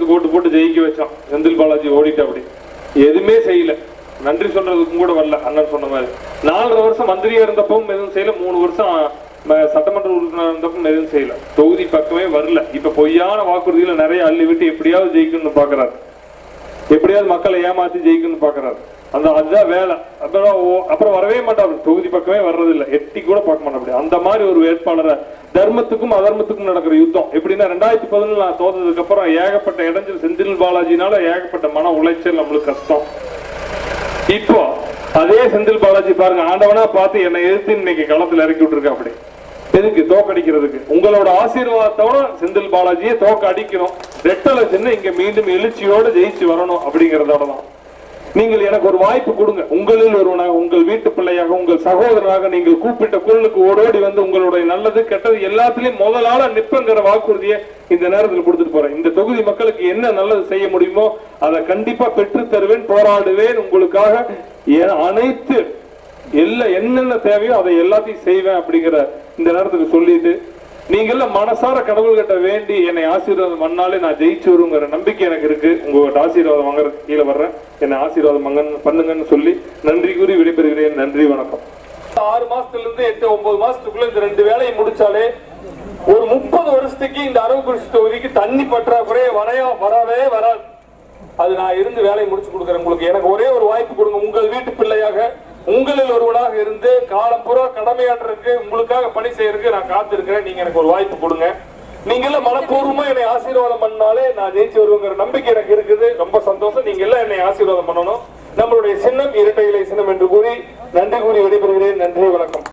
சின்னத்துக்கு போட்டு போட்டு ஜெயிக்க வச்சான். செந்தில் பாலாஜி ஓடிட்டு அப்படி. எதுவுமே செய்யல. நன்றி சொல்றதுக்கும் கூட வரல அண்ணன் சொன்ன மாதிரி. நாலரை வருஷம் மந்திரியா இருந்தப்பவும் எதுவும் செய்யல. மூணு வருஷம் சட்டமன்ற உறுப்பினர் இருந்தப்பவும் எதுவும் செய்யல. தொகுதி பக்கமே வரல. இப்ப பொய்யான வாக்குறுதியில நிறைய அள்ளி விட்டு எப்படியாவது ஜெயிக்கணும்னு பாக்குறாரு. எப்படியாவது மக்களை ஏமாத்தி ஜெயிக்கணும்னு பாக்குறாரு. அந்த அதுதான் வேலை. அப்புறம் அப்புறம் வரவே மாட்டாரு. தொகுதி பக்கமே வர்றதில்லை. எட்டி கூட பார்க்க மாட்டாரு அந்த மாதிரி ஒரு வேட்பாளரை தர்மத்துக்கும் அதர்மத்துக்கும் நடக்கிற யுத்தம். எப்படின்னா ரெண்டாயிரத்தி பதினொன்று நான் தோத்ததுக்கு அப்புறம் ஏகப்பட்ட இடைஞ்சல் செந்தில் பாலாஜினால ஏகப்பட்ட மன உளைச்சல் நம்மளுக்கு கஷ்டம். இப்போ அதே செந்தில் பாலாஜி பாருங்க ஆண்டவனா பார்த்து என்னை எதிர்த்து இன்னைக்கு களத்துல இறக்கி விட்டுருக்க அப்படி. எதுக்கு? தோக்கடிக்கிறதுக்கு உங்களோட ஆசீர்வாதத்தோட செந்தில் பாலாஜியை தோக்க அடிக்கணும். ரெட்டலை சின்ன இங்க மீண்டும் எழுச்சியோட ஜெயிச்சு வரணும் அப்படிங்கறதோட தான். நீங்கள் எனக்கு ஒரு வாய்ப்பு கொடுங்க. உங்களில் ஒருவனாக உங்கள் வீட்டு பிள்ளையாக உங்கள் சகோதரனாக நீங்கள் கூப்பிட்ட குரலுக்கு ஓடோடி வந்து உங்களுடைய நல்லது கெட்டது எல்லாத்திலையும் முதலாள நிப்பங்கிற வாக்குறுதியை இந்த நேரத்தில் கொடுத்துட்டு போறேன். இந்த தொகுதி மக்களுக்கு என்ன நல்லது செய்ய முடியுமோ அதை கண்டிப்பா பெற்று தருவேன் போராடுவேன் உங்களுக்காக. அனைத்து எல்லா என்னென்ன தேவையோ அதை எல்லாத்தையும் செய்வேன் அப்படிங்கிற இந்த நேரத்துக்கு சொல்லிட்டு நீங்கள மனசார மனசார கடவுள்கிட்ட வேண்டி என்னை ஆசீர்வாதம் பண்ணாலே நான் ஜெயிச்சு வருங்கிற நம்பிக்கை எனக்கு இருக்கு. உங்ககிட்ட ஆசீர்வாதம் வாங்குறதுக்கு கீழே வர்றேன். என்னை ஆசீர்வாதம் பண்ணுங்கன்னு சொல்லி நன்றி கூறி விடைபெறுகிறேன். நன்றி வணக்கம். ஆறு மாசத்துல இருந்து எட்டு ஒன்பது மாசத்துக்குள்ள இந்த ரெண்டு வேலையை முடிச்சாலே ஒரு முப்பது வருஷத்துக்கு இந்த அரவக்குறிச்சி தொகுதிக்கு தண்ணி பற்றாக்குறையே வரையா வரவே வராது. அது நான் இருந்து வேலையை முடிச்சு கொடுக்குறேன். உங்களுக்கு எனக்கு ஒரே ஒரு வாய்ப்பு கொடுங்க. உங்கள் வீட்டு பிள்ளையாக உங்களில் ஒருவனாக இருந்து காலம் கடமையாற்றுக்கு உங்களுக்காக பணி செய்யறதுக்கு நான் காத்திருக்கிறேன். நீங்க எனக்கு ஒரு வாய்ப்பு கொடுங்க. நீங்க எல்லாம் மனப்பூர்வமா என்னை ஆசீர்வாதம் பண்ணாலே நான் ஜெயிச்சு வருவேங்கிற நம்பிக்கை எனக்கு இருக்குது. ரொம்ப சந்தோஷம். நீங்க எல்லாம் என்னை ஆசீர்வாதம் பண்ணணும். நம்மளுடைய சின்னம் இரட்டை இலை சின்னம் என்று கூறி நன்றி கூறி விடைபெறுகிறேன். நன்றி வணக்கம்.